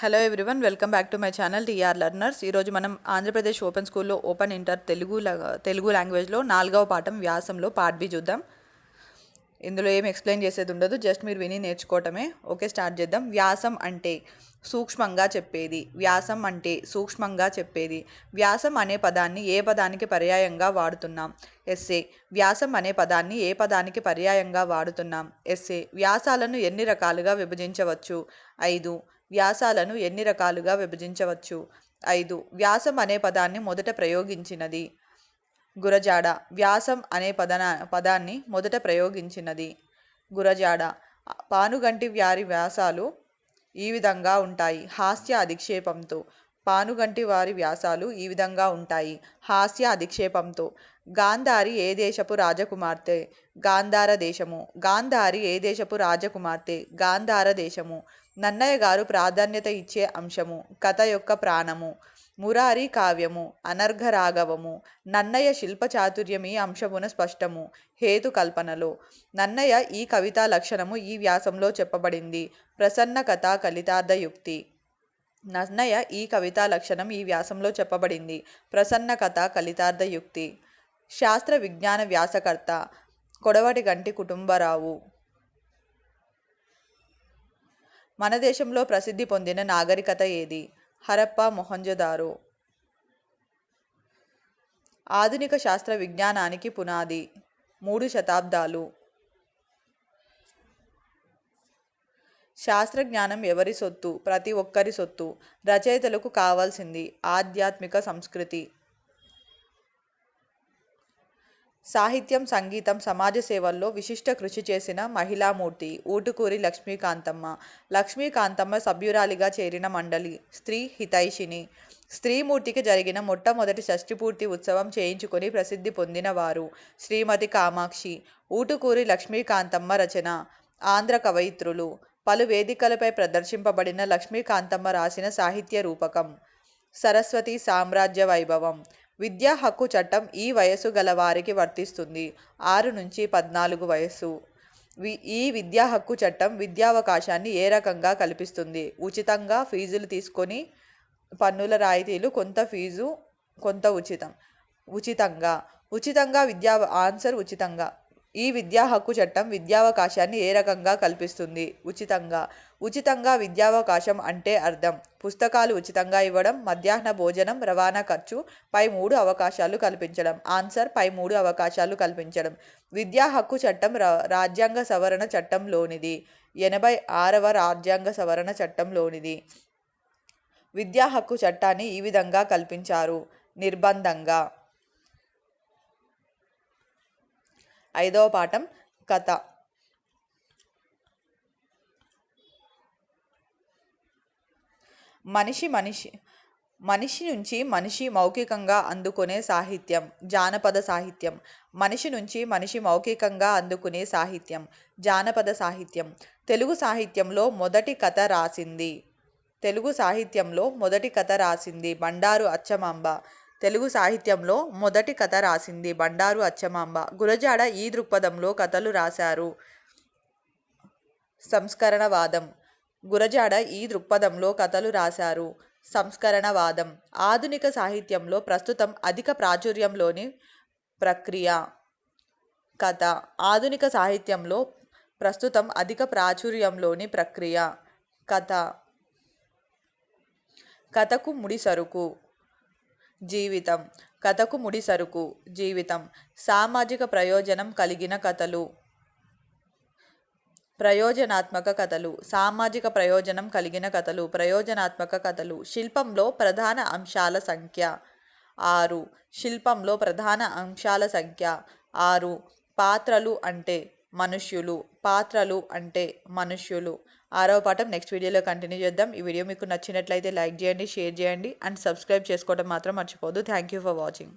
Hello everyone welcome back to my channel TR learners ఈరోజు మనం Andhra Pradesh open స్కూల్లో open inter Telugu Telugu లాంగ్వేజ్లో నాలుగవ పాఠం వ్యాసంలో పార్ట్ బి చూద్దాం. ఇందులో ఏం ఎక్స్ప్లెయిన్ చేసేది ఉండదు జస్ట్ మీరు విని నేర్చుకోవటమే. ఓకే స్టార్ట్ చేద్దాం. వ్యాసం అంటే సూక్ష్మంగా చెప్పేది. వ్యాసం అంటే సూక్ష్మంగా చెప్పేది. వ్యాసం అనే పదాన్ని ఏ పదానికి పర్యాయంగా వాడుతున్నాం? ఎస్ఏ వ్యాసం అనే పదాన్ని ఏ పదానికి పర్యాయంగా వాడుతున్నాం? ఎస్ఏ వ్యాసాలను ఎన్ని రకాలుగా విభజించవచ్చు? ఐదు. వ్యాసాలను ఎన్ని రకాలుగా విభజించవచ్చు? ఐదు. వ్యాసం అనే పదాన్ని మొదట ప్రయోగించినది. గురజాడ. వ్యాసం అనే పదన పదాన్ని మొదట ప్రయోగించినది. గురజాడ. పానుగంటి వ్యారి వ్యాసాలు ఈ విధంగా ఉంటాయి. హాస్య అధిక్షేపంతో. పానుగంటి వారి వ్యాసాలు ఈ విధంగా ఉంటాయి. హాస్య అధిక్షేపంతో. గాంధారి ఏ దేశపు రాజకుమార్తె? గాంధార దేశము. గాంధారి ఏ దేశపు రాజకుమార్తె? గాంధార దేశము. నన్నయ్య గారు ప్రాధాన్యత ఇచ్చే అంశము కథ యొక్క ప్రాణము మురారి కావ్యము అనర్ఘరాఘవము నన్నయ్య శిల్ప చాతుర్యం ఈ అంశమున స్పష్టము హేతు కల్పనలో. నన్నయ్య ఈ కవితా లక్షణము ఈ వ్యాసంలో చెప్పబడింది. ప్రసన్న కథా కలితార్థయుక్తి నన్నయ్య ఈ కవితా లక్షణం ఈ వ్యాసంలో చెప్పబడింది. ప్రసన్న కథ కలితార్థయుక్తి శాస్త్ర విజ్ఞాన వ్యాసకర్త కొడవటి గంటి కుటుంబరావు. మన దేశంలో ప్రసిద్ధి పొందిన నాగరికత ఏది? హరప్ప మొహంజదారో. ఆధునిక శాస్త్ర విజ్ఞానానికి పునాది. మూడు శతాబ్దాలు. శాస్త్రజ్ఞానం ఎవరి సొత్తు? ప్రతి ఒక్కరి సొత్తు. రచయితలకు కావాల్సింది ఆధ్యాత్మిక సంస్కృతి. సాహిత్యం సంగీతం సమాజ సేవల్లో విశిష్ట కృషి చేసిన మహిళామూర్తి ఊటుకూరి లక్ష్మీకాంతమ్మ లక్ష్మీకాంతమ్మ సభ్యురాలిగా చేరిన మండలి స్త్రీ హితైషిని. స్త్రీమూర్తికి జరిగిన మొట్టమొదటి షష్టిపూర్తి ఉత్సవం చేయించుకొని ప్రసిద్ధి పొందిన వారు శ్రీమతి కామాక్షి ఊటుకూరి లక్ష్మీకాంతమ్మ రచన ఆంధ్ర కవయిత్రులు. పలు వేదికలపై ప్రదర్శింపబడిన లక్ష్మీకాంతమ్మ రాసిన సాహిత్య రూపకం సరస్వతి సామ్రాజ్య వైభవం విద్యా హక్కు చట్టం ఈ వయసు గల వారికి వర్తిస్తుంది. ఆరు నుంచి పద్నాలుగు వయస్సు. వి ఈ విద్యా హక్కు చట్టం విద్యావకాశాన్ని ఏ రకంగా కల్పిస్తుంది? ఉచితంగా ఫీజులు తీసుకొని పన్నుల రాయితీలు కొంత ఫీజు కొంత ఉచితం. ఉచితంగా. ఉచితంగా విద్యా ఆన్సర్ ఉచితంగా. ఈ విద్యా హక్కు చట్టం విద్యావకాశాన్ని ఏ రకంగా కల్పిస్తుంది? ఉచితంగా. ఉచితంగా విద్యావకాశం అంటే అర్థం. పుస్తకాలు ఉచితంగా ఇవ్వడం మధ్యాహ్న భోజనం రవాణా ఖర్చు పై మూడు అవకాశాలు కల్పించడం. ఆన్సర్ పై మూడు అవకాశాలు కల్పించడం. విద్యా హక్కు చట్టం రా- రాజ్యాంగ సవరణ చట్టంలోనిది ఎనభై ఆరవ రాజ్యాంగ సవరణ చట్టంలోనిది విద్యా హక్కు చట్టాన్ని ఈ విధంగా కల్పించారు. నిర్బంధంగా. ఐదవ పాఠం కథ. మనిషి మనిషి మనిషి నుంచి మనిషి మౌఖికంగా అందుకునే సాహిత్యం జానపద సాహిత్యం. మనిషి నుంచి మనిషి మౌఖికంగా అందుకునే సాహిత్యం జానపద సాహిత్యం. తెలుగు సాహిత్యంలో మొదటి కథ రాసింది. తెలుగు సాహిత్యంలో మొదటి కథ రాసింది బండారు అచ్చమాంబ. తెలుగు సాహిత్యంలో మొదటి కథ రాసింది బండారు అచ్చమాంబ. గురజాడ ఈ దృక్పథంలో కథలు రాశారు. సంస్కరణవాదం. గురజాడ ఈ దృక్పథంలో కథలు రాశారు. సంస్కరణవాదం. ఆధునిక సాహిత్యంలో ప్రస్తుతం అధిక ప్రాచుర్యంలోని ప్రక్రియ. కథ. ఆధునిక సాహిత్యంలో ప్రస్తుతం అధిక ప్రాచుర్యంలోని ప్రక్రియ. కథ. కథకు ముడి సరుకు. జీవితం. కథకు ముడి సరుకు. జీవితం. సామాజిక ప్రయోజనం కలిగిన కథలు. ప్రయోజనాత్మక కథలు సామాజిక ప్రయోజనం కలిగిన కథలు ప్రయోజనాత్మక కథలు శిల్పంలో ప్రధాన అంశాల సంఖ్య. ఆరు శిల్పంలో ప్రధాన అంశాల సంఖ్య. ఆరు పాత్రలు అంటే మనుష్యులు పాత్రలు అంటే మనుష్యులు. ఆరో పాఠం నెక్స్ట్ వీడియోలో కంటిన్యూ చేద్దాం. ఈ వీడియో మీకు నచ్చినట్లయితే లైక్ చేయండి షేర్ చేయండి అండ్ సబ్స్క్రైబ్ చేసుకోవడం మాత్రం మర్చిపోదు థ్యాంక్ యూ ఫర్ వాచింగ్